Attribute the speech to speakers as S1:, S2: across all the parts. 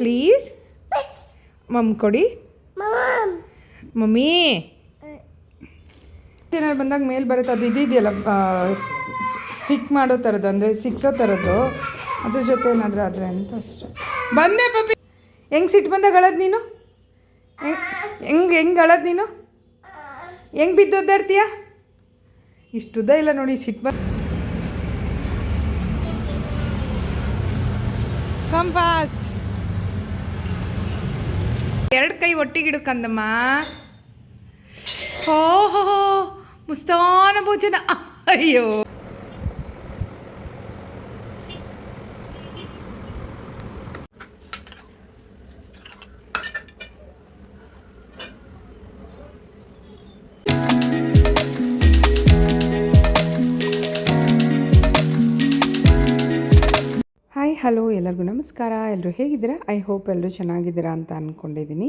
S1: Please ಮಮ್ ಕೊಡಿ. Mummy ಏನಾದ್ರು ಬಂದಾಗ ಮೇಲ್ ಬರುತ್ತೆ ಅದು ಇದೆಯಲ್ಲ ಸ್ಟಿಕ್ ಮಾಡೋ ಥರದ್ದು ಅಂದರೆ ಸಿಕ್ಸೋ ಥರದ್ದು ಅದ್ರ ಜೊತೆ ಏನಾದರೂ ಆದರೆ ಅಂತ ಅಷ್ಟೆ. ಬಂದೆ ಪಪ್ಪಿ. ಹೆಂಗೆ ಸಿಟ್ಟು ಬಂದಾಗ ಅಳೋದು ನೀನು? ಹೆಂಗೆ ಹೆಂಗೆ ಅಳೋದು ನೀನು? ಹೆಂಗೆ ಬಿದ್ದೊದ್ದಾಡ್ತೀಯ ಇಷ್ಟುದ್ದ ಇಲ್ಲ ನೋಡಿ ಸಿಟ್ಟು ಬಂದು ಕಮ್ ಫಾಸ್ಟ್ ಎರಡು ಕೈ ಒಟ್ಟಿಗಿಡು ಕಂದಮ್ಮ ಓಹೋ ಮುಸ್ತಾನ ಭೋಜನ. ಅಯ್ಯೋ. ಹಾಯ್ ಹಲೋ ಎಲ್ಲರಿಗೂ ನಮಸ್ಕಾರ. ಎಲ್ಲರೂ ಹೇಗಿದ್ದೀರಾ? ಐ ಹೋಪ್ ಎಲ್ಲರೂ ಚೆನ್ನಾಗಿದ್ದೀರಾ ಅಂತ ಅಂದ್ಕೊಂಡಿದ್ದೀನಿ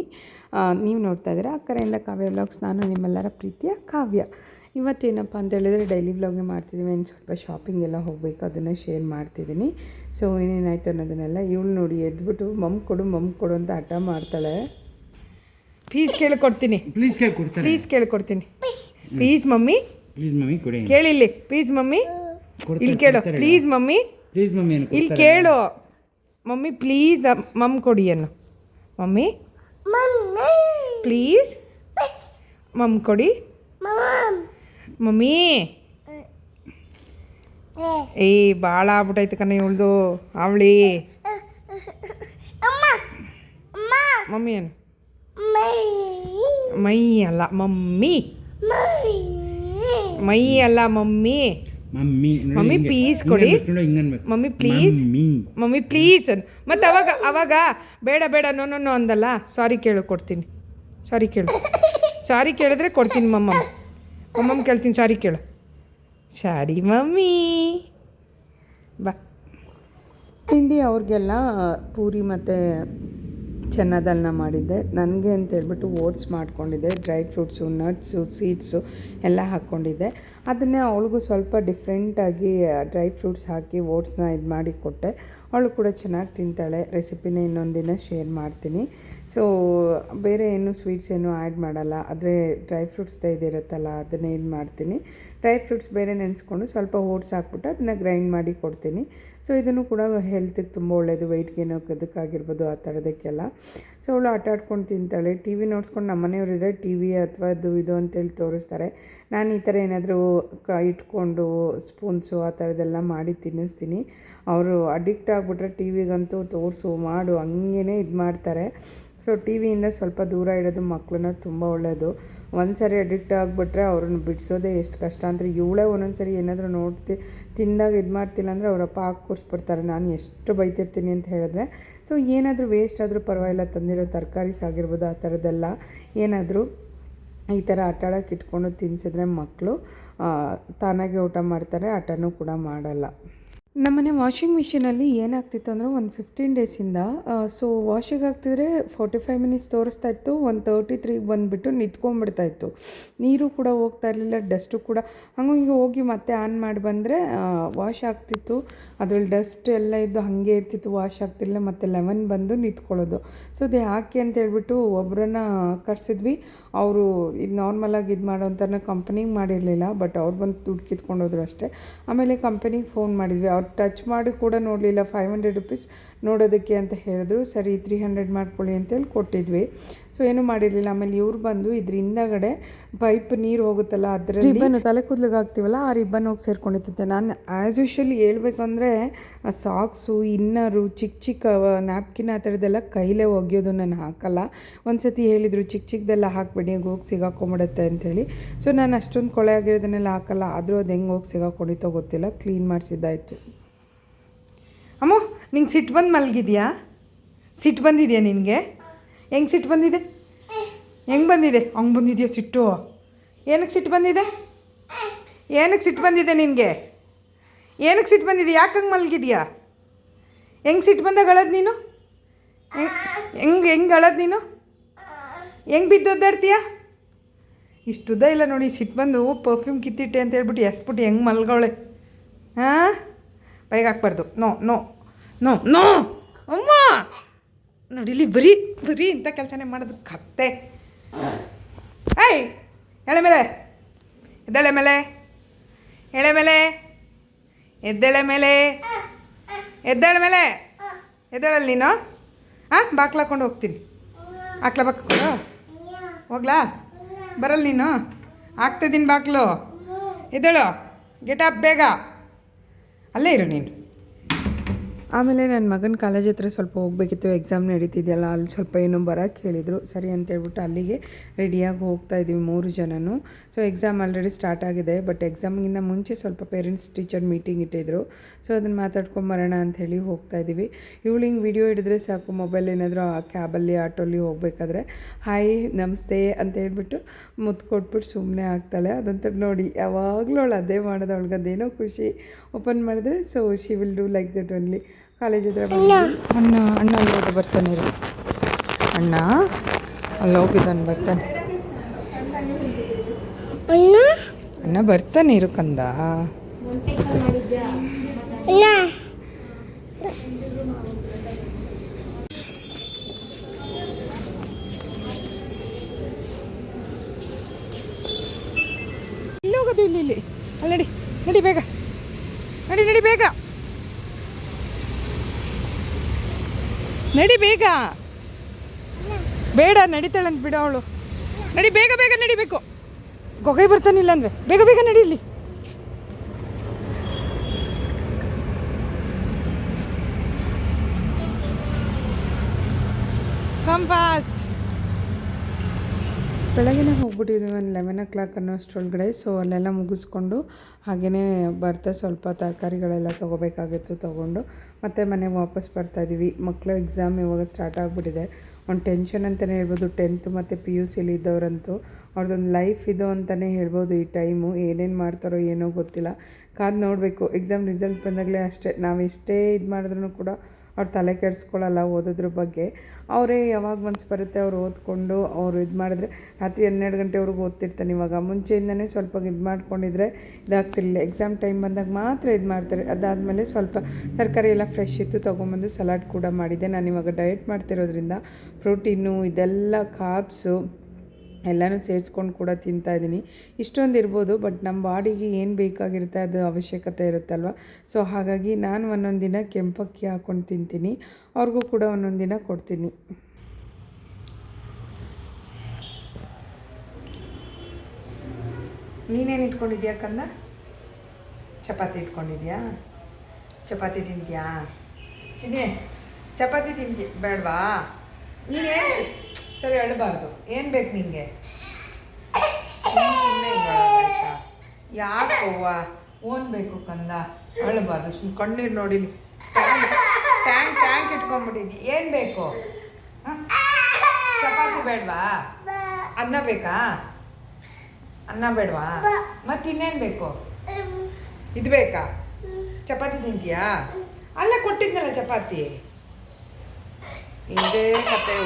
S1: ನೀವು ನೋಡ್ತಾ ಇದ್ದೀರಾ ಆ ಕಡೆಯಿಂದ ಕಾವ್ಯ ವ್ಲಾಗ್ಸ್. ನಾನು ನಿಮ್ಮೆಲ್ಲರ ಪ್ರೀತಿಯ ಕಾವ್ಯ. ಇವತ್ತೇನಪ್ಪ ಅಂತ ಹೇಳಿದರೆ ಡೈಲಿ ವ್ಲಾಗೆ ಮಾಡ್ತಿದ್ದೀವಿ. ಇನ್ನು ಸ್ವಲ್ಪ ಶಾಪಿಂಗ್ ಎಲ್ಲ ಹೋಗಬೇಕು ಅದನ್ನು ಶೇರ್ ಮಾಡ್ತಿದ್ದೀನಿ. ಸೊ ಏನೇನಾಯಿತು ಅನ್ನೋದನ್ನೆಲ್ಲ ಇವಳು ನೋಡಿ ಎದ್ಬಿಟ್ಟು ಮಮ್ ಕೊಡು ಮಮ್ ಕೊಡು ಅಂತ ಹಠ ಮಾಡ್ತಾಳೆ. ಪ್ಲೀಸ್ ಕೇಳಿಕೊಡ್ತೀನಿ.
S2: ಪ್ಲೀಸ್ ಕೇಳ್ಕೊಡ್ತಾರೆ.
S1: Please ಕೇಳಿಕೊಡ್ತೀನಿ. Please mummy.
S2: Please mummy ಕೊಡಿ.
S1: ಕೇಳಿಲ್ಲಿ. Please mummy. ಇಲ್ಲಿ ಕೇಳು. Please mummy.
S2: ಪ್ಲೀಸ್ ಮಮ್ಮಿ
S1: ಇಲ್ಲಿ ಕೇಳು. ಮಮ್ಮಿ ಪ್ಲೀಸ್ ಮಮ್ ಕೊಡಿ ಅನ್ನು. ಮಮ್ಮಿ? ಪ್ಲೀಸ್ ಮಮ್ ಕೊಡಿ. ಮಮ್ಮಿ? ಏ. ಭಾಳ ಆಗ್ಬಿಟ್ಟೈತೆ ಕಣ ಇವಳ್ದು ಅವಳಿ. ಮಮ್ಮಿ ಏನು? ಮೈ. ಅಲ್ಲ ಮಮ್ಮಿ. ಮೈ ಅಲ್ಲ ಮಮ್ಮಿ.
S2: ಮಮ್ಮಿ
S1: ಮಮ್ಮಿ ಪ್ಲೀಸ್ ಕೊಡಿ. Mummy please
S2: mummy.
S1: Mummy please ಅನ್ ಮತ್ತು ಅವಾಗ ಅವಾಗ ಬೇಡ ಬೇಡ ನೋ ನೋ ನೋ ಅಂದಲ್ಲ? ಸಾರಿ ಕೇಳು ಕೊಡ್ತೀನಿ. ಸಾರಿ ಕೇಳು. ಸಾರಿ ಕೇಳಿದ್ರೆ ಕೊಡ್ತೀನಿ ಮಮ್ಮ. ಮಮ್ಮಮ್ಮ ಕೇಳ್ತೀನಿ ಸಾರಿ ಕೇಳು. Sorry mummy. ಬಾ. ತಿಂಡಿ ಅವ್ರಿಗೆಲ್ಲ ಪೂರಿ ಮತ್ತು ಚೆನ್ನದಲ್ನ ಮಾಡಿದ್ದೆ. ನನಗೆ ಅಂತ ಹೇಳ್ಬಿಟ್ಟು ಓಟ್ಸ್ ಮಾಡ್ಕೊಂಡಿದ್ದೆ. ಡ್ರೈ ಫ್ರೂಟ್ಸು, ನಟ್ಸು, ಸೀಡ್ಸು ಎಲ್ಲ ಹಾಕ್ಕೊಂಡಿದ್ದೆ. ಅದನ್ನೇ ಅವಳಿಗೂ ಸ್ವಲ್ಪ ಡಿಫ್ರೆಂಟಾಗಿ ಡ್ರೈ ಫ್ರೂಟ್ಸ್ ಹಾಕಿ ಓಟ್ಸ್ನ ಇದು ಮಾಡಿ ಕೊಟ್ಟೆ. ಅವಳು ಕೂಡ ಚೆನ್ನಾಗಿ ತಿಂತಾಳೆ. ರೆಸಿಪಿನ ಇನ್ನೊಂದಿನ ಶೇರ್ ಮಾಡ್ತೀನಿ. ಸೊ, ಬೇರೆ ಏನು ಸ್ವೀಟ್ಸ್ ಏನು ಆ್ಯಡ್ ಮಾಡಲ್ಲ. ಆದರೆ ಡ್ರೈ ಫ್ರೂಟ್ಸ್ದೇ ಇದಿರುತ್ತಲ್ಲ, ಅದನ್ನೇ ಇದು ಮಾಡ್ತೀನಿ. ಡ್ರೈ ಫ್ರೂಟ್ಸ್ ಬೇರೆ ನೆನೆಸ್ಕೊಂಡು ಸ್ವಲ್ಪ ಓಟ್ಸ್ ಹಾಕ್ಬಿಟ್ಟು ಅದನ್ನು ಗ್ರೈಂಡ್ ಮಾಡಿ ಕೊಡ್ತೀನಿ. ಸೊ ಇದನ್ನು ಕೂಡ ಹೆಲ್ತಿಗೆ ತುಂಬ ಒಳ್ಳೆಯದು ವೆಯ್ಟ್ ಗೇನ್ ಹಾಕೋದಕ್ಕಾಗಿರ್ಬೋದು ಆ ಥರದಕ್ಕೆಲ್ಲ. ಸೊ ಅವಳು ಆಟ ಆಡ್ಕೊಂಡು ತಿಂತಾಳೆ. ಟಿ ವಿ ನೋಡ್ಸ್ಕೊಂಡು ನಮ್ಮ ಮನೆಯವರಿದ್ರೆ ಟಿ ವಿ ಅಥವಾ ಅದು ಇದು ಅಂತೇಳಿ ತೋರಿಸ್ತಾರೆ. ನಾನು ಈ ಥರ ಏನಾದರೂ ಕ ಇಟ್ಕೊಂಡು ಸ್ಪೂನ್ಸು ಆ ಥರದ್ದೆಲ್ಲ ಮಾಡಿ ತಿನ್ನಿಸ್ತೀನಿ. ಅವರು ಅಡಿಕ್ಟ್ ಆಗಿಬಿಟ್ರೆ ಟಿ ವಿಗಂತೂ ತೋರಿಸು, ಮಾಡು ಹಂಗೇ ಇದು ಮಾಡ್ತಾರೆ. ಸೊ ಟಿ ವಿಯಿಂದ ಸ್ವಲ್ಪ ದೂರ ಇಡೋದು ಮಕ್ಕಳನ್ನ ತುಂಬ ಒಳ್ಳೆಯದು ಒಂದು ಸರಿ ಅಡಿಕ್ಟ್ ಆಗಿಬಿಟ್ರೆ ಅವ್ರನ್ನ ಬಿಡಿಸೋದೇ ಎಷ್ಟು ಕಷ್ಟ. ಅಂದರೆ ಇವಳೇ ಒಂದೊಂದು ಸರಿ ಏನಾದರೂ ನೋಡ್ತಿ ತಿಂದಾಗ ಇದು ಮಾಡ್ತಿಲ್ಲ ಅಂದರೆ ಅವರಪ್ಪ ಹಾಕಿ ಕೂರಿಸ್ಬಿಡ್ತಾರೆ ನಾನು ಎಷ್ಟು ಬೈತಿರ್ತೀನಿ ಅಂತ ಹೇಳಿದ್ರೆ. ಸೊ ಏನಾದರೂ ವೇಸ್ಟ್ ಆದರೂ ಪರವಾಗಿಲ್ಲ. ತಂದಿರೋ ತರಕಾರೀಸ್ ಆಗಿರ್ಬೋದು ಆ ಥರದ್ದೆಲ್ಲ ಏನಾದರೂ ಈ ಥರ ಆಟ ಆಡೋಕೆ ಇಟ್ಕೊಂಡು ತಿನ್ನಿಸಿದ್ರೆ ಮಕ್ಕಳು ತಾನಾಗೆ ಊಟ ಮಾಡ್ತಾರೆ, ಆಟನೂ ಕೂಡ ಮಾಡಲ್ಲ. ನಮ್ಮನೆ ವಾಷಿಂಗ್ ಮಿಷಿನಲ್ಲಿ ಏನಾಗ್ತಿತ್ತು ಅಂದರೆ ಒಂದು ಫಿಫ್ಟೀನ್ ಡೇಸಿಂದ ಸೊ ವಾಷಿಗೆ ಹಾಕ್ತಿದ್ರೆ ಫೋರ್ಟಿ ಫೈವ್ ಮಿನಿಟ್ಸ್ ತೋರಿಸ್ತಾ ಇತ್ತು, ಒಂದು ತರ್ಟಿ ತ್ರೀಗೆ ಬಂದುಬಿಟ್ಟು ನಿಂತ್ಕೊಂಡ್ಬಿಡ್ತಾ ಇತ್ತು. ನೀರು ಕೂಡ ಹೋಗ್ತಾ ಇರಲಿಲ್ಲ ಡಸ್ಟು ಕೂಡ. ಹಂಗೆ ಹಿಂಗೆ ಹೋಗಿ ಮತ್ತೆ ಆನ್ ಮಾಡಿ ಬಂದರೆ ವಾಶ್ ಆಗ್ತಿತ್ತು. ಅದರಲ್ಲಿ ಡಸ್ಟ್ ಎಲ್ಲ ಇದ್ದು ಹಾಗೆ ಇರ್ತಿತ್ತು ವಾಶ್ ಆಗ್ತಿಲ್ಲ ಮತ್ತು ಲೆಮನ್ ಬಂದು ನಿಂತ್ಕೊಳ್ಳೋದು. ಸೊ ಅದು ಯಾಕೆ ಅಂತ ಹೇಳ್ಬಿಟ್ಟು ಒಬ್ಬರನ್ನ ಕರೆಸಿದ್ವಿ. ಅವರು ಇದು ನಾರ್ಮಲಾಗಿ ಇದು ಮಾಡೋ ಅಂತಾನೆ ಕಂಪ್ನಿಗೆ ಮಾಡಿರಲಿಲ್ಲ ಬಟ್ ಅವ್ರು ಬಂದು ದುಡ್ಡು ಕಿತ್ಕೊಂಡೋದ್ರು ಅಷ್ಟೇ. ಆಮೇಲೆ ಕಂಪನಿಗೆ ಫೋನ್ ಮಾಡಿದ್ವಿ. ಅವ್ರು ಟಚ್ ಮಾಡಿ ಕೂಡ ನೋಡಲಿಲ್ಲ ಫೈವ್ ಹಂಡ್ರೆಡ್ ರುಪೀಸ್ ನೋಡೋದಕ್ಕೆ ಅಂತ ಹೇಳಿದ್ರು. ಸರಿ ತ್ರೀ ಹಂಡ್ರೆಡ್ ಮಾಡ್ಕೊಳ್ಳಿ ಅಂತೇಳಿ ಕೊಟ್ಟಿದ್ವಿ. ಸೊ ಏನು ಮಾಡಿರಲಿಲ್ಲ. ಆಮೇಲೆ ಇವ್ರು ಬಂದು ಇದ್ರ ಹಿಂದಗಡೆ ಪೈಪ್ ನೀರು ಹೋಗುತ್ತಲ್ಲ ಅದರ ರಿಬ್ಬನ್ ತಲೆ ಕೂದಲಿಗೆ ಹಾಕ್ತೀವಲ್ಲ ಆ ರಿಬ್ಬನ್ ಹೋಗಿ ಸೇರ್ಕೊಂಡಿರ್ತೈತೆ. ನಾನು ಆ್ಯಸ್ ಯೂಶ್ವಲಿ ಹೇಳ್ಬೇಕಂದ್ರೆ ಸಾಕ್ಸು ಇನ್ನರು ಚಿಕ್ಕ ಚಿಕ್ಕ ನ್ಯಾಪ್ಕಿನ್ ಆ ಥರದ್ದೆಲ್ಲ ಕೈಲೇ ಒಗೆಯೋದು ನಾನು ಹಾಕಲ್ಲ. ಒಂದು ಸತಿ ಹೇಳಿದರು ಚಿಕ್ಕ ಚಿಕ್ಕದೆಲ್ಲ ಹಾಕಬೇಡಿ ಹೋಗಿ ಸಿಗಾಕೊಂಬಿಡುತ್ತೆ ಅಂಥೇಳಿ ಸೊ ನಾನು ಅಷ್ಟೊಂದು ಕೊಳೆ ಆಗಿರೋದನ್ನೆಲ್ಲ ಹಾಕಲ್ಲ. ಆದರೂ ಅದು ಹೆಂಗೆ ಹೋಗಿ ಸಿಗಾಕೊಂಡಿತ್ತೋ ಗೊತ್ತಿಲ್ಲ. ಕ್ಲೀನ್ ಮಾಡಿಸಿದ್ದಾಯಿತು. ಅಮ್ಮ ನಿಂಗೆ ಸಿಟ್ಟು ಬಂದು ಮಲಗಿದೆಯಾ? ಸಿಟ್ಟು ಬಂದಿದೆಯಾ ನಿನಗೆ? ಹೆಂಗೆ ಸಿಟ್ಟು ಬಂದಿದೆ? ಹೆಂಗೆ ಬಂದಿದೆ? ಹಂಗೆ ಬಂದಿದೆಯಾ ಸಿಟ್ಟು? ಏನಕ್ಕೆ ಸಿಟ್ಟು ಬಂದಿದೆ? ಏನಕ್ಕೆ ಸಿಟ್ಟು ಬಂದಿದೆ ನಿನಗೆ? ಏನಕ್ಕೆ ಸಿಟ್ಟು ಬಂದಿದೆ? ಯಾಕೆ ಹಂಗೆ ಮಲಗಿದ್ಯಾ? ಹೆಂಗೆ ಸಿಟ್ಟು ಬಂದಾಗ ಅಳೋದು ನೀನು? ಹೆಂಗೆ ಹೆಂಗೆ ಅಳೋದು ನೀನು? ಹೆಂಗೆ ಬಿದ್ದೊದ್ದಾಡ್ತೀಯ ಇಷ್ಟುದ್ದ ಇಲ್ಲ ನೋಡಿ, ಸಿಟ್ಟು ಬಂದು ಪರ್ಫ್ಯೂಮ್ ಕಿತ್ತಿಟ್ಟೆ ಅಂತ ಹೇಳ್ಬಿಟ್ಟು ಎಸ್ಬಿಟ್ಟು ಹೆಂಗೆ ಮಲ್ಗವಳೆ? ಹಾಂ? ಬೈಗೆ ಹಾಕ್ಬಾರ್ದು. No no no no! ಅಮ್ಮ ಇಲ್ಲಿ ಬರೀ ಬರೀ ಇಂಥ ಕೆಲಸನೇ ಮಾಡೋದು ಕತ್ತೆ. ಏಯ್, ಎಳೆ ಮೇಲೆ, ಎದ್ದೇಳೆ ಮೇಲೆ, ಎಳೆ ಮೇಲೆ, ಎದ್ದೇಳೆ ಮೇಲೆ ಎದ್ದೇಳೆ ಮೇಲೆ. ಎದ್ದೇಳಲ್ಲ ನೀನು? ಹಾಂ ಬಾಕ್ಲಾಕೊಂಡು ಹೋಗ್ತೀನಿ. ಹಾಕ್ಲ, ಬಾಕ್ಲು ಹೋಗ್ಲಾ? ಬರಲ್ಲ ನೀನು? ಹಾಕ್ತಿದ್ದೀನಿ ಬಾಕ್ಲು. ಎದ್ದೇಳು. ಗೆಟ್ ಅಪ್ ಬೇಗ. ಅಲ್ಲೇ ಇರು ನೀನು. ಆಮೇಲೆ ನನ್ನ ಮಗನ ಕಾಲೇಜ್ ಹತ್ರ ಸ್ವಲ್ಪ ಹೋಗಬೇಕಿತ್ತು ಎಕ್ಸಾಮ್ ನಡೀತಿದೆಯಲ್ಲ, ಅಲ್ಲಿ ಸ್ವಲ್ಪ ಏನೋ ಬರೋಕ್ಕೆ ಹೇಳಿದರು. ಸರಿ ಅಂತೇಳ್ಬಿಟ್ಟು ಅಲ್ಲಿಗೆ ರೆಡಿಯಾಗಿ ಹೋಗ್ತಾ ಇದ್ದೀವಿ ಮೂರು ಜನನು. ಸೊ ಎಕ್ಸಾಮ್ ಆಲ್ರೆಡಿ ಸ್ಟಾರ್ಟ್ ಆಗಿದೆ ಬಟ್ ಎಕ್ಸಾಮ್ಗಿಂತ ಮುಂಚೆ ಸ್ವಲ್ಪ ಪೇರೆಂಟ್ಸ್ ಟೀಚರ್ ಮೀಟಿಂಗ್ ಇಟ್ಟಿದ್ರು. ಸೊ ಅದನ್ನು ಮಾತಾಡ್ಕೊಂಬರೋಣ ಅಂಥೇಳಿ ಹೋಗ್ತಾ ಇದ್ದೀವಿ. ಇವಳು ಹಿಂಗೆ ವಿಡಿಯೋ ಹಿಡಿದ್ರೆ ಸಾಕು ಮೊಬೈಲ್ ಏನಾದರೂ ಆ ಕ್ಯಾಬಲ್ಲಿ ಆಟೋಲಿ ಹೋಗಬೇಕಾದ್ರೆ ಹಾಯ್ ನಮಸ್ತೆ ಅಂತ ಹೇಳ್ಬಿಟ್ಟು ಮುತ್ತು ಕೊಟ್ಬಿಟ್ಟು ಸುಮ್ಮನೆ ಆಗ್ತಾಳೆ. ಅದಂತ ನೋಡಿ, ಯಾವಾಗಲೂ ಅವಳು ಅದೇ ಮಾಡೋದು ಅವಳಿಗೆ ಅದೇನೋ ಖುಷಿ. ಓಪನ್ ಮಾಡಿದ್ರೆ so she will do like that only college ಹತ್ರ ಅಣ್ಣ ಅಣ್ಣ ಅಲ್ಲಿ ಹೋದ ಬರ್ತಾನೆ ಇರು. ಅಣ್ಣ ಅಲ್ಲಿ ಹೋಗಿದ್ದಾನೆ ಬರ್ತಾನೆ. ಅಣ್ಣ? ಬರ್ತಾನೆ ಇರು ಕಂದ. ಇಲ್ಲಿ. ಹೋಗೋದು ಇಲ್ಲಿ ಇಲ್ಲಿ. ಅಲ್ಲಿ ನಡಿ ನಡಿ ಬೇಗ. ನಡಿ ನಡಿ ಬೇಗ. ನಡಿ ಬೇಗ. ಬೇಡ ನಡಿತಾಳಂತ ಬಿಡು ಅವಳು. ನಡಿ, ಬೇಗ ಬೇಗ ನಡಿಬೇಕು. ಗೊಗೆ ಬರ್ತಾನಿಲ್ಲ ಅಂದ್ರೆ. ಬೇಗ ಬೇಗ ನಡೀಲಿ ಕಮ್ ಫಾಸ್ಟ್ ಬೆಳಗ್ಗೆನೇ ಹೋಗ್ಬಿಟ್ಟಿದ್ವಿ ಒಂದು ಲೆವೆನ್ ಓ ಕ್ಲಾಕ್ ಅನ್ನೋ ಅಷ್ಟರೊಳಗಡೆ ಸೊ ಅಲ್ಲೆಲ್ಲ ಮುಗಿಸ್ಕೊಂಡು ಹಾಗೆಯೇ ಬರ್ತಾ ಸ್ವಲ್ಪ ತರಕಾರಿಗಳೆಲ್ಲ ತೊಗೋಬೇಕಾಗಿತ್ತು ತೊಗೊಂಡು. ಮತ್ತೆ ಮನೆಗೆ ವಾಪಸ್ ಬರ್ತಾಯಿದ್ದೀವಿ ಮಕ್ಕಳು ಎಕ್ಸಾಮ್ ಇವಾಗ ಸ್ಟಾರ್ಟ್ ಆಗಿಬಿಟ್ಟಿದೆ. ಒಂದು ಟೆನ್ಷನ್ ಅಂತಲೇ ಹೇಳ್ಬೋದು. ಟೆಂತ್ ಮತ್ತು ಪಿ ಯು ಸಿಲಿ ಇದ್ದವರಂತೂ ಅವ್ರದ್ದೊಂದು ಲೈಫ್ ಇದು ಅಂತಲೇ ಹೇಳ್ಬೋದು ಈ ಟೈಮು ಏನೇನು ಮಾಡ್ತಾರೋ ಏನೋ ಗೊತ್ತಿಲ್ಲ. ಕಾದು ನೋಡಬೇಕು. ಎಕ್ಸಾಮ್ ರಿಸಲ್ಟ್ ಬಂದಾಗಲೇ ಅಷ್ಟೇ. ನಾವು ಎಷ್ಟೇ ಇದು ಮಾಡಿದ್ರೂ ಕೂಡ ಅವ್ರು ತಲೆ ಕೆಡಿಸ್ಕೊಳ್ಳಲ್ಲ ಓದೋದ್ರ ಬಗ್ಗೆ. ಅವರೇ ಯಾವಾಗ ಮನ್ಸು ಬರುತ್ತೆ ಅವ್ರು ಓದ್ಕೊಂಡು ಅವರು ಇದು ಮಾಡಿದ್ರೆ ರಾತ್ರಿ ಹನ್ನೆರಡು ಗಂಟೆವರೆಗೂ ಓದ್ತಿರ್ತಾನೆ ಇವಾಗ. ಮುಂಚೆಯಿಂದನೇ ಸ್ವಲ್ಪ ಇದು ಮಾಡ್ಕೊಂಡಿದ್ರೆ ಇದಾಗ್ತಿರಲಿಲ್ಲ. ಎಕ್ಸಾಮ್ ಟೈಮ್ ಬಂದಾಗ ಮಾತ್ರ ಇದು ಮಾಡ್ತಾರೆ. ಅದಾದಮೇಲೆ ಸ್ವಲ್ಪ ತರಕಾರಿ ಎಲ್ಲ ಫ್ರೆಶ್ ಇತ್ತು ತೊಗೊಂಬಂದು ಸಲಾಡ್ ಕೂಡ ಮಾಡಿದ್ದೆ. ನಾನು ಇವಾಗ ಡಯಟ್ ಮಾಡ್ತಿರೋದ್ರಿಂದ ಪ್ರೋಟೀನು ಇದೆಲ್ಲ ಕಾಬ್ಸು ಎಲ್ಲನೂ ಸೇರಿಸ್ಕೊಂಡು ಕೂಡ ತಿಂತಾ ಇದ್ದೀನಿ. ಇಷ್ಟೊಂದು ಇರ್ಬೋದು, ಬಟ್ ನಮ್ಮ ಬಾಡಿಗೆ ಏನು ಬೇಕಾಗಿರುತ್ತೆ ಅದು ಅವಶ್ಯಕತೆ ಇರುತ್ತಲ್ವ? ಸೊ, ಹಾಗಾಗಿ ನಾನು ಒಂದೊಂದು ದಿನ ಕೆಂಪಕ್ಕಿ ಹಾಕ್ಕೊಂಡು ತಿಂತೀನಿ. ಅವ್ರಿಗೂ ಕೂಡ ಒಂದೊಂದು ದಿನ ಕೊಡ್ತೀನಿ. ನೀನೇನು ಇಟ್ಕೊಂಡಿದ್ಯಾ ಕಂದ? ಚಪಾತಿ ಇಟ್ಕೊಂಡಿದ್ಯಾ? ಚಪಾತಿ ತಿಂತೀಯಾ? ಚಿನ್ನೆ, ಚಪಾತಿ ತಿಂತೀಯ ಬೇಡವಾ? ನೀನೇನು ಸರಿ, ಅಳಬಾರ್ದು. ಏನು ಬೇಕು ನಿಂಗೆ? ಯಾಕೆ ಆಯ್ತಾ? ಯಾಕವ್ವ ಓನ್ ಬೇಕು ಕಂದ? ಅಳಬಾರ್ದು ಸುಮ್ಮನೆ ಕಣ್ಣೀರು ನೋಡಿ ಟ್ಯಾಂಕ್ ಟ್ಯಾಂಕ್ ಇಟ್ಕೊಂಡ್ಬಿಟ್ಟಿದ್ದಿ. ಏನು ಬೇಕು? ಚಪಾತಿ ಬೇಡ್ವಾ? ಅನ್ನ ಬೇಕಾ? ಅನ್ನ ಬೇಡ್ವಾ? ಮತ್ತೆ ಇನ್ನೇನ್ ಬೇಕು? ಇದು ಬೇಕಾ? ಚಪಾತಿ ತಿಂತೀಯಾ? ಅಲ್ಲ, ಕೊಟ್ಟಿದ್ನಲ್ಲ ಚಪಾತಿ. ಇದೇ ಕತೆ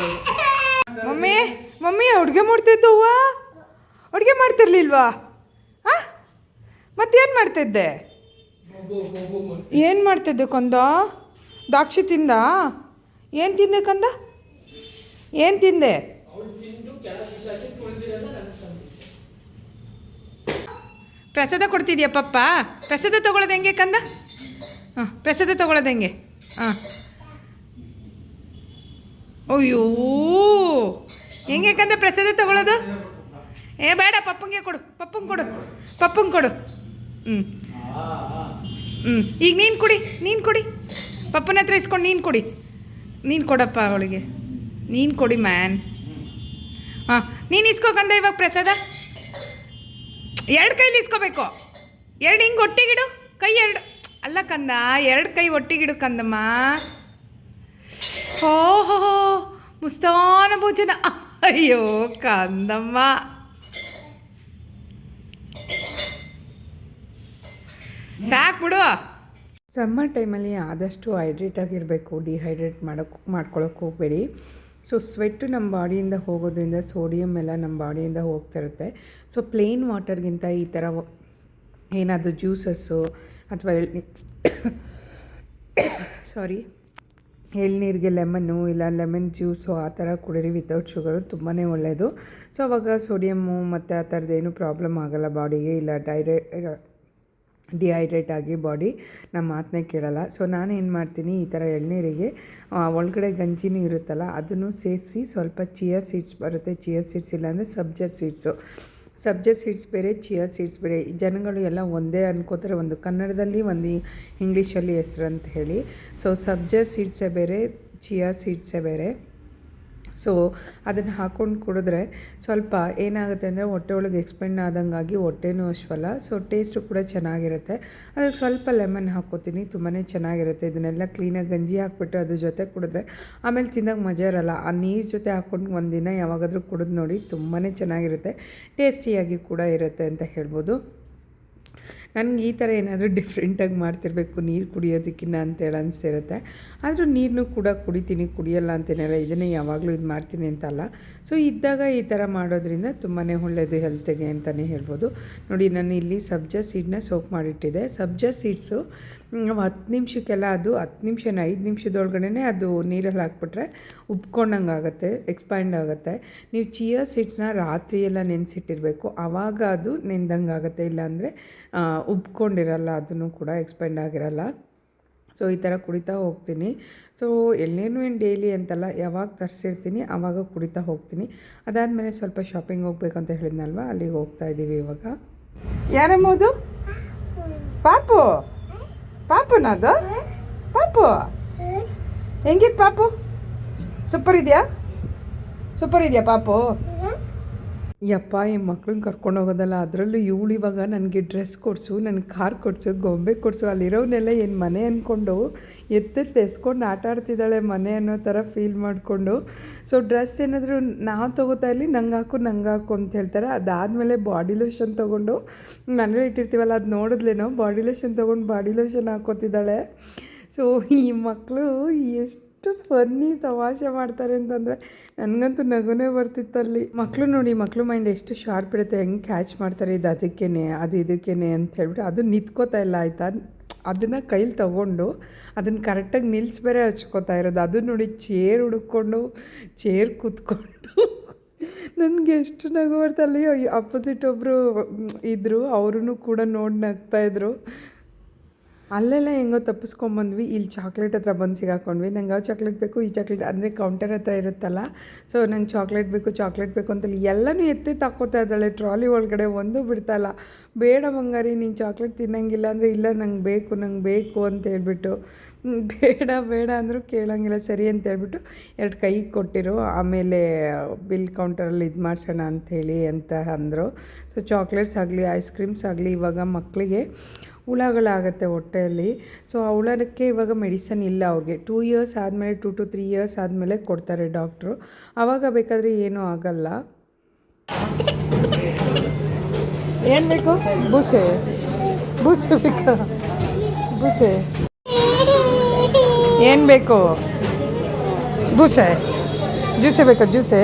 S1: ಮಮ್ಮಿ ಮಮ್ಮಿ, ಅಡುಗೆ ಮಾಡ್ತಿದ್ದವ್ವ ಅಡುಗೆ ಮಾಡ್ತಿರ್ಲಿಲ್ವಾ? ಹಾಂ ಮತ್ತೇನು ಮಾಡ್ತಿದ್ದೆ? ಏನು ಮಾಡ್ತಿದ್ದೆ ಕೊಂದ? ದಾಕ್ಷಿ ತಿಂದ? ಏನು ತಿಂದೆ ಕಂದ? ಏನು ತಿಂದೆ? ಪ್ರಸಾದ ಕೊಡ್ತಿದ್ಯಾ ಪಪ್ಪ? ಪ್ರಸಾದ ತಗೊಳ್ಳೋದು ಹೆಂಗೆ ಕಂದ? ಹಾಂ, ಪ್ರಸಾದ ತಗೊಳ್ಳೋದು ಹೆಂಗೆ? ಹಾಂ. ಅಯ್ಯೋ. ಹೆಂಗೆ ಪ್ರಸಾದ ತಗೊಳ್ಳೋದು? ಏ, ಬೇಡ, ಪಪ್ಪಂಗೆ ಕೊಡು ಪಪ್ಪಂಗೆ ಕೊಡು ಪಪ್ಪಂಗೆ ಕೊಡು. ಹ್ಞೂ ಹ್ಞೂ ಈಗ ನೀನು ಕುಡಿ ನೀನು ಕುಡಿ. ಪಪ್ಪನ ಹತ್ರ ಇಸ್ಕೊಂಡು ನೀನು ಕೊಡಿ. ನೀನು ಕೊಡಪ್ಪ ಅವಳಿಗೆ. ನೀನು ಕೊಡಿ, ಮ್ಯಾನ್. ಹಾಂ, ನೀನು ಇಸ್ಕೋಕಂದ ಇವಾಗ ಪ್ರಸಾದ? ಎರಡು ಕೈಲಿ ಇಸ್ಕೋಬೇಕು. ಎರಡು ಹಿಂಗೆ ಒಟ್ಟಿಗಿಡು, ಕೈ ಎರಡು. ಅಲ್ಲ ಕಂದ, ಎರಡು ಕೈ ಒಟ್ಟಿಗಿಡು ಕಂದಮ್ಮ. ಹೋ ಹೋ ಹೋ. ಮುಸ್ತಾನ ಭೋಜನ. ಅಯ್ಯೋ, ಕಂದಮ್ಮ. ಸಾಕು ಬಿಡು. ಸಮ್ಮರ್ ಟೈಮಲ್ಲಿ ಆದಷ್ಟು ಹೈಡ್ರೇಟ್ ಆಗಿರಬೇಕು. ಡಿಹೈಡ್ರೇಟ್ ಮಾಡೋಕ್ಕೆ ಮಾಡ್ಕೊಳಕ್ಕೆ ಹೋಗಬೇಡಿ. ಸೊ ಸ್ವೆಟ್ಟು ನಮ್ಮ ಬಾಡಿಯಿಂದ ಹೋಗೋದ್ರಿಂದ ಸೋಡಿಯಂ ಎಲ್ಲ ನಮ್ಮ ಬಾಡಿಯಿಂದ ಹೋಗ್ತಾ ಇರುತ್ತೆ. ಸೊ ಪ್ಲೇನ್ ವಾಟರ್ಗಿಂತ ಈ ಥರ ಏನಾದರೂ ಜ್ಯೂಸಸ್ಸು ಅಥವಾ ಸಾರಿ ಎಳ್ನೀರಿಗೆ ಲೆಮನ್ನು ಇಲ್ಲ ಲೆಮನ್ ಜ್ಯೂಸು ಆ ಥರ ಕುಡೀರಿ ವಿತೌಟ್ ಶುಗರು ತುಂಬಾ ಒಳ್ಳೆಯದು ಸೊ ಅವಾಗ ಸೋಡಿಯಮ್ಮು ಮತ್ತು ಆ ಥರದ್ದು ಏನೂ ಪ್ರಾಬ್ಲಮ್ ಆಗೋಲ್ಲ ಬಾಡಿಗೆ, ಇಲ್ಲ ಡೈರೆ ಡಿಹೈಡ್ರೇಟ್ ಆಗಿ ಬಾಡಿ ನಮ್ಮ ಮಾತನ್ನೇ ಕೇಳಲ್ಲ. ಸೊ ನಾನು ಏನು ಮಾಡ್ತೀನಿ, ಈ ಥರ ಎಳ್ನೀರಿಗೆ ಒಳಗಡೆ ಗಂಜಿನೂ ಇರುತ್ತಲ್ಲ, ಅದನ್ನು ಸೇರಿಸಿ ಸ್ವಲ್ಪ ಚಿಯರ್ ಸೀಡ್ಸ್ ಬರುತ್ತೆ. ಚಿಯರ್ ಸೀಡ್ಸ್ ಇಲ್ಲಾಂದರೆ ಸಬ್ಜಾ ಸೀಡ್ಸು ಸಬ್ಜಾ ಸೀಡ್ಸ್ ಬೇರೆ, ಚಿಯಾ ಸೀಡ್ಸ್ ಬೇರೆ ಜನಗಳು ಎಲ್ಲ ಒಂದೇ ಅನ್ಕೋತಾರೆ. ಒಂದು ಕನ್ನಡದಲ್ಲಿ ಒಂದು ಇಂಗ್ಲೀಷಲ್ಲಿ ಹೆಸ್ರು ಅಂತ ಹೇಳಿ. ಸೊ ಸಬ್ಜಾ ಸೀಡ್ಸೇ ಬೇರೆ, ಚಿಯಾ ಸೀಡ್ಸೇ ಬೇರೆ. ಸೊ ಅದನ್ನು ಹಾಕ್ಕೊಂಡು ಕುಡಿದ್ರೆ ಸ್ವಲ್ಪ ಏನಾಗುತ್ತೆ ಅಂದರೆ ಹೊಟ್ಟೆ ಒಳಗೆ ಎಕ್ಸ್ಪೆಂಡ್ ಆದಂಗಾಗಿ ಹೊಟ್ಟೆನೂ ಅಶ್ವಲ್ಲ ಸೊ ಟೇಸ್ಟು ಕೂಡ ಚೆನ್ನಾಗಿರುತ್ತೆ. ಅದಕ್ಕೆ ಸ್ವಲ್ಪ ಲೆಮನ್ ಹಾಕ್ಕೋತೀನಿ ತುಂಬಾ ಚೆನ್ನಾಗಿರುತ್ತೆ. ಇದನ್ನೆಲ್ಲ ಕ್ಲೀನಾಗಿ ಗಂಜಿ ಹಾಕ್ಬಿಟ್ಟು ಅದ್ರ ಜೊತೆ ಕುಡಿದ್ರೆ ಆಮೇಲೆ ತಿಂದಾಗ ಮಜಾ ಇರಲ್ಲ. ಆ ನೀರು ಜೊತೆ ಹಾಕ್ಕೊಂಡು ಒಂದಿನ ಯಾವಾಗಾದರೂ ಕುಡಿದು ನೋಡಿ ತುಂಬಾ ಚೆನ್ನಾಗಿರುತ್ತೆ. ಟೇಸ್ಟಿಯಾಗಿ ಕೂಡ ಇರುತ್ತೆ ಅಂತ ಹೇಳ್ಬೋದು. ನನಗೆ ಈ ಥರ ಏನಾದರೂ ಡಿಫ್ರೆಂಟಾಗಿ ಮಾಡ್ತಿರ್ಬೇಕು, ನೀರು ಕುಡಿಯೋದಕ್ಕಿಂತ ಅಂತೇಳಿ ಅನಿಸ್ತಿರುತ್ತೆ ಆದರೂ ನೀರನ್ನು ಕೂಡ ಕುಡಿತೀನಿ, ಕುಡಿಯಲ್ಲ ಅಂತೇನಲ್ಲ, ಇದನ್ನೇ ಯಾವಾಗಲೂ ಇದು ಮಾಡ್ತೀನಿ ಅಂತಲ್ಲ. ಸೊ ಇದ್ದಾಗ ಈ ಥರ ಮಾಡೋದ್ರಿಂದ ತುಂಬಾ ಒಳ್ಳೆಯದು ಹೆಲ್ತಿಗೆ ಅಂತಲೇ ಹೇಳ್ಬೋದು. ನೋಡಿ, ನಾನು ಇಲ್ಲಿ ಸಬ್ಜಾ ಸೀಡ್ನ ಸೋಕ್ ಮಾಡಿಟ್ಟಿದ್ದೆ. ಸಬ್ಜಾ ಸೀಡ್ಸು ಹತ್ತು ನಿಮಿಷಕ್ಕೆಲ್ಲ ಅದು ಹತ್ತು ನಿಮಿಷ ಐದು ನಿಮಿಷದೊಳಗಡೆ ಅದು ನೀರಲ್ಲಿ ಹಾಕ್ಬಿಟ್ರೆ ಉಬ್ಕೊಂಡಂಗೆ ಆಗುತ್ತೆ, ಎಕ್ಸ್ಪ್ಯಾಂಡ್ ಆಗುತ್ತೆ. ನೀವು ಚಿಯಾ ಸೀಡ್ಸ್ನ ರಾತ್ರಿ ಎಲ್ಲ ನೆನೆಸಿಟ್ಟಿರಬೇಕು. ಆವಾಗ ಅದು ನೆಂದಂಗೆ ಆಗುತ್ತೆ, ಇಲ್ಲಾಂದರೆ ಉಬ್ಕೊಂಡಿರಲ್ಲ, ಅದನ್ನು ಕೂಡ ಎಕ್ಸ್ಪೆಂಡ್ ಆಗಿರಲ್ಲ. ಸೊ ಈ ಥರ ಕುಡಿತಾ ಹೋಗ್ತೀನಿ. ಸೊ ಎಳ್ನೀರು ಏನು ಡೈಲಿ ಅಂತಲ್ಲ, ಯಾವಾಗ ತರಿಸಿರ್ತೀನಿ ಆವಾಗ ಕುಡಿತಾ ಹೋಗ್ತೀನಿ. ಅದಾದಮೇಲೆ ಸ್ವಲ್ಪ ಶಾಪಿಂಗ್ ಹೋಗ್ಬೇಕು ಅಂತ ಹೇಳಿದ್ನಲ್ವ, ಅಲ್ಲಿಗೆ ಹೋಗ್ತಾ ಇದ್ದೀವಿ ಇವಾಗ. ಯಾರಮ್ಮದು? ಪಾಪು? ಪಾಪುನದು? ಪಾಪು? ಹೆಂಗಿತ್ತು ಪಾಪು? ಸೂಪರ್ ಇದೆಯಾ? ಸೂಪರ್ ಇದೆಯಾ ಪಾಪು? ಯಪ್ಪ, ಈ ಮಕ್ಳನ್ನ ಕರ್ಕೊಂಡು ಹೋಗೋದಲ್ಲ, ಅದರಲ್ಲೂ ಇವಳು ಇವಾಗ ನನಗೆ ಡ್ರೆಸ್ ಕೊಡಿಸು ನನಗೆ ಕಾರ್ ಕೊಡಿಸು, ಗೊಂಬೆ ಕೊಡಿಸು ಅಲ್ಲಿರೋನೆಲ್ಲ ಏನು ಮನೆ ಅಂದ್ಕೊಂಡು ಎತ್ತೆತ್ತು ಎಸ್ಕೊಂಡು ಆಟ ಆಡ್ತಿದ್ದಾಳೆ ಮನೆ ಅನ್ನೋ ಥರ ಫೀಲ್ ಮಾಡಿಕೊಂಡು. ಸೊ ಡ್ರೆಸ್ ಏನಾದರೂ ನಾವು ತೊಗೋತಾ ಇರಲಿ, ನಂಗೆ ಹಾಕು ನಂಗೆ ಹಾಕು ಅಂತ ಹೇಳ್ತಾರೆ. ಅದಾದಮೇಲೆ ಬಾಡಿ ಲೋಷನ್ ತೊಗೊಂಡು, ಮನೇಲಿ ಇಟ್ಟಿರ್ತೀವಲ್ಲ, ಅದು ನೋಡಿದ್ಲೇನೋ ಬಾಡಿ ಲೋಷನ್ ತೊಗೊಂಡು ಬಾಡಿ ಲೋಷನ್ ಹಾಕೋತಿದ್ದಾಳೆ ಸೊ ಈ ಮಕ್ಕಳು ಎಷ್ಟು ಫನ್ನಿ ತಮಾಷೆ ಮಾಡ್ತಾರೆ ಅಂತಂದರೆ ನನಗಂತೂ ನಗುನೇ ಬರ್ತಿತ್ತು ಅಲ್ಲಿ. ಮಕ್ಕಳು ನೋಡಿ ಮಕ್ಕಳು ಮೈಂಡ್ ಎಷ್ಟು ಶಾರ್ಪ್ ಇರುತ್ತೆ, ಹೆಂಗೆ ಕ್ಯಾಚ್ ಮಾಡ್ತಾರೆ ಇದು ಅದಕ್ಕೇನೆ, ಅದು ಇದಕ್ಕೇ ಅಂತ ಹೇಳ್ಬಿಟ್ಟು ಅದು ನಿಂತ್ಕೋತಾ ಇಲ್ಲ ಆಯಿತಾ? ಅದನ್ನು ಕೈಲಿ ತಗೊಂಡು ಅದನ್ನು ಕರೆಕ್ಟಾಗಿ ನಿಲ್ಸಿ ಬೇರೆ ಹಚ್ಕೋತಾ ಇರೋದು. ಅದು ನೋಡಿ ಚೇರ್ ಹುಡುಕೊಂಡು ಚೇರ್ ಕೂತ್ಕೊಂಡು ನನಗೆ ಎಷ್ಟು ನಗು ಬರ್ತಲ್ಲಿ ಅಪೋಸಿಟ್ ಒಬ್ಬರು ಇದ್ದರು ಅವ್ರೂ ಕೂಡ ನೋಡಿ ನಗ್ತಾಯಿದ್ರು ಅಲ್ಲೆಲ್ಲ ಹೆಂಗೋ ತಪ್ಪಿಸ್ಕೊಂಬಂದ್ವಿ. ಇಲ್ಲಿ ಚಾಕ್ಲೇಟ್ ಹತ್ರ ಬಂದು ಸಿಗಾಕೊಂಡ್ವಿ. ನಂಗೆ ಯಾವ ಚಾಕ್ಲೇಟ್ ಬೇಕು, ಈ ಚಾಕ್ಲೇಟ್ ಅಂದರೆ ಕೌಂಟರ್ ಹತ್ರ ಇರುತ್ತಲ್ಲ. ಸೊ ನಂಗೆ ಚಾಕ್ಲೇಟ್ ಬೇಕು ಚಾಕ್ಲೇಟ್ ಬೇಕು ಅಂತೇಳಿ ಎಲ್ಲನೂ ಎತ್ತಿ ತಾಕೋತಾ ಇದ್ದಾಳೆ. ಟ್ರಾಲಿ ಒಳಗಡೆ ಒಂದು ಬಿಡ್ತಾಯಿಲ್ಲ ಬೇಡ ಬಂಗಾರಿ, ನೀನು ಚಾಕ್ಲೇಟ್ ತಿನ್ನಂಗಿಲ್ಲ ಅಂದರೆ ಇಲ್ಲ, ನಂಗೆ ಬೇಕು ನಂಗೆ ಬೇಕು ಅಂತ ಹೇಳ್ಬಿಟ್ಟು. ಬೇಡ ಬೇಡ ಅಂದರೂ ಕೇಳೋಂಗಿಲ್ಲ, ಸರಿ ಅಂತ ಹೇಳ್ಬಿಟ್ಟು ಎರಡು ಕೈ ಕೊಟ್ಟಿರು. ಆಮೇಲೆ ಬಿಲ್ ಕೌಂಟರಲ್ಲಿ ಇದು ಮಾಡಿಸೋಣ ಅಂಥೇಳಿ ಅಂತ ಅಂದರು. ಸೊ ಚಾಕ್ಲೇಟ್ಸ್ ಆಗಲಿ ಐಸ್ ಕ್ರೀಮ್ಸ್ ಆಗಲಿ ಇವಾಗ ಮಕ್ಕಳಿಗೆ ಹುಳಗಳಾಗತ್ತೆ ಹೊಟ್ಟೆಯಲ್ಲಿ. ಸೊ ಆ ಹುಳಕ್ಕೆ ಇವಾಗ ಮೆಡಿಸನ್ ಇಲ್ಲ ಅವ್ರಿಗೆ. ಟೂ ಇಯರ್ಸ್ ಆದಮೇಲೆ ಟೂ ಟು ತ್ರೀ ಇಯರ್ಸ್ ಆದಮೇಲೆ ಕೊಡ್ತಾರೆ ಡಾಕ್ಟ್ರು ಆವಾಗ ಬೇಕಾದರೆ ಏನೂ ಆಗಲ್ಲ. ಏನು ಬೇಕು? ಬೂಸೆ. ಬೂಸೆ ಬೇಕಾ? ಬೂಸೆ. ಏನು ಬೇಕು? ಬೂಸೆ. ಜ್ಯೂಸೆ ಬೇಕಾ? ಜ್ಯೂಸೆ?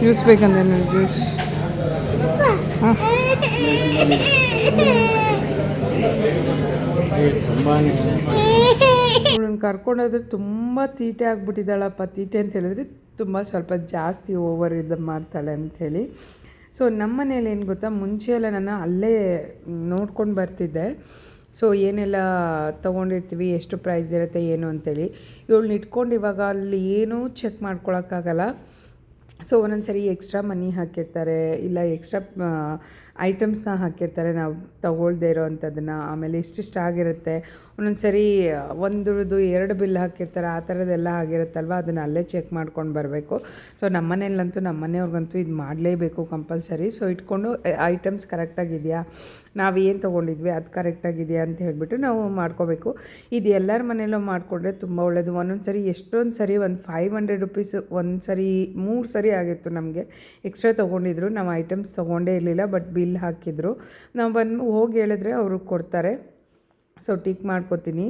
S1: ಜ್ಯೂಸ್ ಬೇಕಂದ್ರೆ ಜ್ಯೂಸ್. ಹಾಂ?
S2: ತುಂಬಾ
S1: ಇವಳನ್ನ ಕರ್ಕೊಂಡೋದ್ರೆ ತುಂಬ ತೀಟೆ ಆಗಿಬಿಟ್ಟಿದ್ದಾಳಪ್ಪ. ತೀಟೆ ಅಂತ ಹೇಳಿದ್ರೆ ತುಂಬ ಸ್ವಲ್ಪ ಜಾಸ್ತಿ ಓವರ್ ಇದು ಮಾಡ್ತಾಳೆ ಅಂಥೇಳಿ ಸೊ ನಮ್ಮ ಮನೇಲಿ ಏನು ಗೊತ್ತಾ, ಮುಂಚೆ ಎಲ್ಲ ನಾನು ಅಲ್ಲೇ ನೋಡ್ಕೊಂಡು ಬರ್ತಿದ್ದೆ. ಸೊ ಏನೆಲ್ಲ ತೊಗೊಂಡಿರ್ತೀವಿ, ಎಷ್ಟು ಪ್ರೈಸ್ ಇರುತ್ತೆ, ಏನು ಅಂತೇಳಿ ಇವಳನ್ನ ಇಟ್ಕೊಂಡು ಇವಾಗ ಅಲ್ಲಿ ಏನೂ ಚೆಕ್ ಮಾಡ್ಕೊಳಕ್ಕಾಗಲ್ಲ. ಸೊ ಒಂದೊಂದು ಸರಿ ಎಕ್ಸ್ಟ್ರಾ ಮನಿ ಹಾಕಿರ್ತಾರೆ, ಇಲ್ಲ ಎಕ್ಸ್ಟ್ರಾ ಐಟಮ್ಸ್ನ ಹಾಕಿರ್ತಾರೆ. ನಾವು ತಗೊಳ್ದೇ ಇರೋ ಅಂಥದ್ದನ್ನು ಆಮೇಲೆ ಇಷ್ಟಿಷ್ಟು ಆಗಿರುತ್ತೆ ಒಂದೊಂದು ಸರಿ ಒಂದ್ರದ್ದು ಎರಡು ಬಿಲ್ ಹಾಕಿರ್ತಾರೆ, ಆ ಥರದ್ದೆಲ್ಲ ಆಗಿರುತ್ತಲ್ವ? ಅದನ್ನು ಅಲ್ಲೇ ಚೆಕ್ ಮಾಡ್ಕೊಂಡು ಬರಬೇಕು. ಸೊ ನಮ್ಮ ಮನೇಲಂತೂ ನಮ್ಮ ಮನೆಯವ್ರಿಗಂತೂ ಇದು ಮಾಡಲೇಬೇಕು ಕಂಪಲ್ಸರಿ. ಸೊ, ಇಟ್ಕೊಂಡು ಐಟಮ್ಸ್ ಕರೆಕ್ಟಾಗಿದೆಯಾ ನಾವು ಏನು ತೊಗೊಂಡಿದ್ವಿ, ಅದು ಕರೆಕ್ಟಾಗಿದೆಯಾ ಅಂತ ಹೇಳಿಬಿಟ್ಟು ನಾವು ಮಾಡ್ಕೋಬೇಕು. ಇದು ಎಲ್ಲರ ಮನೆಯಲ್ಲೂ ಮಾಡಿಕೊಂಡ್ರೆ ತುಂಬ ಒಳ್ಳೆಯದು ಒಂದೊಂದು ಸರಿ ಎಷ್ಟೊಂದು ಸರಿ ಒಂದು ಫೈವ್ ಹಂಡ್ರೆಡ್ ರುಪೀಸ್ ಒಂದು ಸರಿ ಮೂರು ಸರಿ ಆಗಿತ್ತು ನಮಗೆ. ಎಕ್ಸ್ಟ್ರಾ ತೊಗೊಂಡಿದ್ರು. ನಾವು ಐಟಮ್ಸ್ ತೊಗೊಂಡೇ ಇರಲಿಲ್ಲ ಬಟ್ ಬಿಲ್ ಹಾಕಿದ್ರು. ನಾವು ಬಂದು ಹೋಗಿ ಹೇಳಿದ್ರೆ ಅವರು ಕೊಡ್ತಾರೆ. ಸೊ ಟಿಕ್ ಮಾಡ್ಕೊತೀನಿ.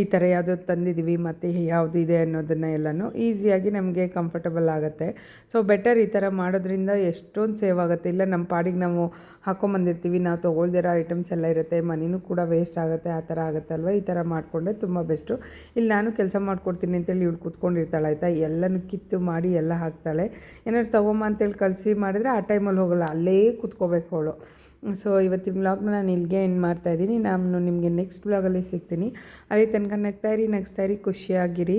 S1: ಈ ಥರ ಯಾವುದೋ ತಂದಿದ್ದೀವಿ ಮತ್ತು ಯಾವುದು ಇದೆ ಅನ್ನೋದನ್ನು ಎಲ್ಲನೂ ಈಸಿಯಾಗಿ ನಮಗೆ ಕಂಫರ್ಟಬಲ್ ಆಗುತ್ತೆ. ಸೊ ಬೆಟರ್ ಈ ಥರ ಮಾಡೋದ್ರಿಂದ ಎಷ್ಟೊಂದು ಸೇವ್ ಆಗುತ್ತೆ. ಇಲ್ಲ ನಮ್ಮ ಪಾಡಿಗೆ ನಾವು ಹಾಕೊಂಬಂದಿರ್ತೀವಿ, ನಾವು ತೊಗೊಳ್ದಿರೋ ಐಟಮ್ಸ್ ಎಲ್ಲ ಇರುತ್ತೆ, ಮನಿನೂ ಕೂಡ ವೇಸ್ಟ್ ಆಗುತ್ತೆ, ಆ ಥರ ಆಗುತ್ತೆ ಅಲ್ವ? ಈ ಥರ ಮಾಡಿಕೊಂಡೆ ತುಂಬ ಬೆಸ್ಟು ಇಲ್ಲಿ ನಾನು ಕೆಲಸ ಮಾಡ್ಕೊಡ್ತೀನಿ ಅಂತೇಳಿ ಇವಳು ಕೂತ್ಕೊಂಡಿರ್ತಾಳೆ, ಆಯಿತಾ? ಎಲ್ಲನೂ ಕಿತ್ತು ಮಾಡಿ ಎಲ್ಲ ಹಾಕ್ತಾಳೆ. ಏನಾದ್ರು ತೊಗೊಂಬ ಅಂತೇಳಿ ಕಳಿಸಿ ಮಾಡಿದ್ರೆ ಆ ಟೈಮಲ್ಲಿ ಹೋಗಲ್ಲ, ಅಲ್ಲೇ ಕೂತ್ಕೋಬೇಕು ಅವಳು. ಸೊ ಇವತ್ತಿನ ಬ್ಲಾಗ್ನ ನಾನು ಇಲ್ಲಿಗೆ ಎಂಡ್ ಮಾಡ್ತಾಯಿದ್ದೀನಿ ನಾನು ನಿಮಗೆ ನೆಕ್ಸ್ಟ್ ಬ್ಲಾಗಲ್ಲಿ ಸಿಗ್ತೀನಿ. ಅಲ್ಲಿ ತನಕ ನಗ್ತಾ ಇರಿ ನಗಿಸ್ತಾ ಇರಿ ಖುಷಿಯಾಗಿರಿ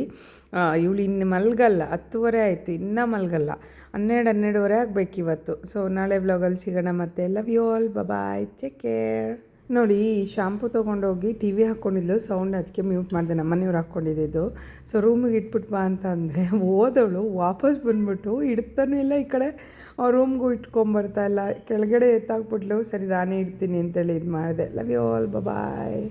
S1: ಇವಳು ಇನ್ನು ಮಲಗಲ್ಲ, ಹತ್ತುವರೆ ಆಯಿತು, ಇನ್ನೂ ಮಲಗಲ್ಲ. ಹನ್ನೆರಡು, ಹನ್ನೆರಡುವರೆ ಆಗಬೇಕು ಇವತ್ತು. ಸೊ ನಾಳೆ ಬ್ಲಾಗಲ್ಲಿ ಸಿಗೋಣ ಮತ್ತೆ. Love you all bye take care ನೋಡಿ ಈ ಶಾಂಪು ತೊಗೊಂಡೋಗಿ ಟಿ ವಿ ಹಾಕ್ಕೊಂಡಿದ್ಲು ಸೌಂಡ್ ಅದಕ್ಕೆ ಮ್ಯೂಟ್ ಮಾಡಿದೆ ನಮ್ಮನೆಯವ್ರು ಹಾಕ್ಕೊಂಡಿದ್ದು ಸೊ ರೂಮಿಗೆ ಇಟ್ಬಿಟ್ಟು ಬಾ ಅಂತ ಅಂದರೆ ಓದೋಳು ವಾಪಸ್ ಬಂದ್ಬಿಟ್ಟು ಇಡ್ತಾನೂ ಇಲ್ಲ ಈ ಕಡೆ. ರೂಮ್ಗೂ ಇಟ್ಕೊಂಬರ್ತಾ ಇಲ್ಲ. ಕೆಳಗಡೆ ಎತ್ತಾಕ್ಬಿಟ್ಲು, ಸರಿ, ನಾನೇ ಇಡ್ತೀನಿ ಅಂತೇಳಿ ಇದು ಮಾಡಿದೆ ಲವ್ ಯು ಆಲ್ ಬಾಯ್